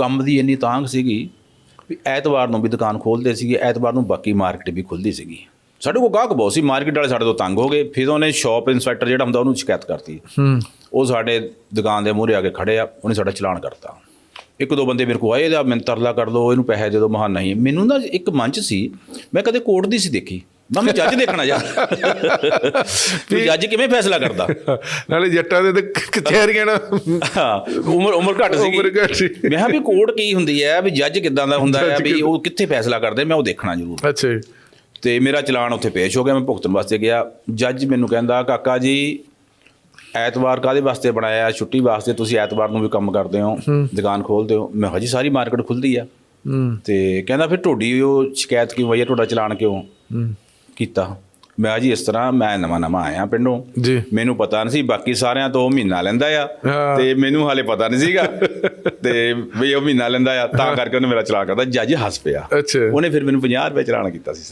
ਕੰਮ ਦੀ ਇੰਨੀ ਤਾਂਘ ਸੀਗੀ ਵੀ ਐਤਵਾਰ ਨੂੰ ਵੀ ਦੁਕਾਨ ਖੋਲਦੇ ਸੀਗੇ ਐਤਵਾਰ ਨੂੰ ਬਾਕੀ ਮਾਰਕੀਟ ਵੀ ਖੁੱਲਦੀ ਸੀਗੀ। ਸਾਡੇ ਕੋਲ ਗਾਹਕ ਬਹੁਤ ਸੀ ਮਾਰਕੀਟ ਵਾਲੇ ਸਾਡੇ ਤੋਂ ਤੰਗ ਹੋ ਗਏ। ਫਿਰ ਉਹਨੇ ਸ਼ਾਪ ਇਨਸਪੈਕਟਰ ਜਿਹੜਾ ਹੁੰਦਾ ਉਹਨੂੰ ਸ਼ਿਕਾਇਤ ਕਰਤੀ। ਹੂੰ। ਉਹ ਸਾਡੇ ਦੁਕਾਨ ਦੇ ਮੂਹਰੇ ਆ ਕੇ ਖੜੇ ਆ ਉਹਨੇ ਸਾਡਾ ਚਲਾਨ ਕਰਤਾ। ਇੱਕ ਦੋ ਬੰਦੇ ਮੇਰੇ ਕੋਲ ਆਏ ਦਾ ਮੈਨੂੰ ਤਰਲਾ ਕਰ ਦੋ ਇਹਨੂੰ ਪੈਸੇ ਦੇ ਦਿਓ ਮਹਾ ਨਹੀਂ। ਮੈਨੂੰ ਨਾ ਇੱਕ ਮੰਚ ਸੀ ਮੈਂ ਕਦੇ ਕੋਰਟ ਦੀ ਸੀ ਦੇਖੀ। ਮੈਂ ਮੈਂ ਜੱਜ ਦੇਖਣਾ ਯਾਰ ਵੀ ਜੱਜ ਕਿਵੇਂ ਫੈਸਲਾ ਕਰਦਾ? ਨਾਲੇ ਜੱਟਾਂ ਦੇ ਤੇ ਕਚਹਿਰੀਆਂ ਨਾ ਉਮਰ ਉਮਰ ਘੱਟ ਸੀਗੀ। ਉਮਰ ਘੱਟ ਸੀ। ਮੈਂ ਕਿਹਾ ਵੀ ਕੋਰਟ ਕੀ ਹੁੰਦੀ ਹੈ ਵੀ ਜੱਜ ਕਿਦਾਂ ਦਾ ਹੁੰਦਾ ਹੈ ਵੀ ਉਹ ਕਿੱਥੇ ਫੈਸਲਾ ਕਰਦੇ ਮੈਂ ਉਹ ਦੇਖਣਾ ਜ਼ਰੂਰ। ਅੱਛਾ ਤੇ ਮੇਰਾ ਚਲਾਨ ਉੱਥੇ ਪੇਸ਼ ਹੋ ਗਿਆ ਮੈਂ ਭੁਗਤਣ ਵਾਸਤੇ ਗਿਆ। ਜੱਜ ਮੈਨੂੰ ਕਹਿੰਦਾ ਕਾਕਾ ਜੀ ਐਤਵਾਰ ਕਾਦੇ ਵਾਸਤੇ ਬਣਾਇਆ? ਛੁੱਟੀ ਵਾਸਤੇ ਤੁਸੀਂ ਐਤਵਾਰ ਨੂੰ ਵੀ ਕੰਮ ਕਰਦੇ ਹੋ ਦੁਕਾਨ ਖੋਲਦੇ ਹੋ। ਮੈਂ ਕਿਹਾ ਜੀ ਸਾਰੀ ਮਾਰਕੀਟ ਖੁੱਲਦੀ ਆ। ਤੇ ਕਹਿੰਦਾ ਫਿਰ ਤੁਹਾਡੀ ਉਹ ਸ਼ਿਕਾਇਤ ਕਿਉਂ ਆਈ ਹੈ? ਤੁਹਾਡਾ ਚਲਾਨ ਕਿਉਂ? ਕੀਤਾ। ਮੈਂ ਜੀ ਇਸ ਤਰ੍ਹਾਂ ਮੈਂ ਨਵਾਂ ਨਵਾਂ ਆਇਆ ਪਿੰਡੋਂ। ਜੀ। ਮੈਨੂੰ ਪਤਾ ਨਹੀਂ ਸੀ ਬਾਕੀ ਸਾਰਿਆਂ ਤੋਂ ਉਹ ਮਹੀਨਾ ਲੈਂਦਾ ਆ। ਤੇ ਮੈਨੂੰ ਹਾਲੇ ਪਤਾ ਨਹੀਂ ਸੀਗਾ। ਤੇ ਵੀ ਉਹ ਮਹੀਨਾ ਲੈਂਦਾ ਆ ਤਾਂ ਕਰਕੇ ਉਹਨੇ ਮੇਰਾ ਚਲਾਨ ਕਰਦਾ ਜੱਜ ਹੱਸ ਪਿਆ। ਅੱਛਾ। ਉਹਨੇ ਫਿਰ ਮੈਨੂੰ 50 ਰੁਪਏ ਚਲਾਨ ਕੀਤਾ ਸੀ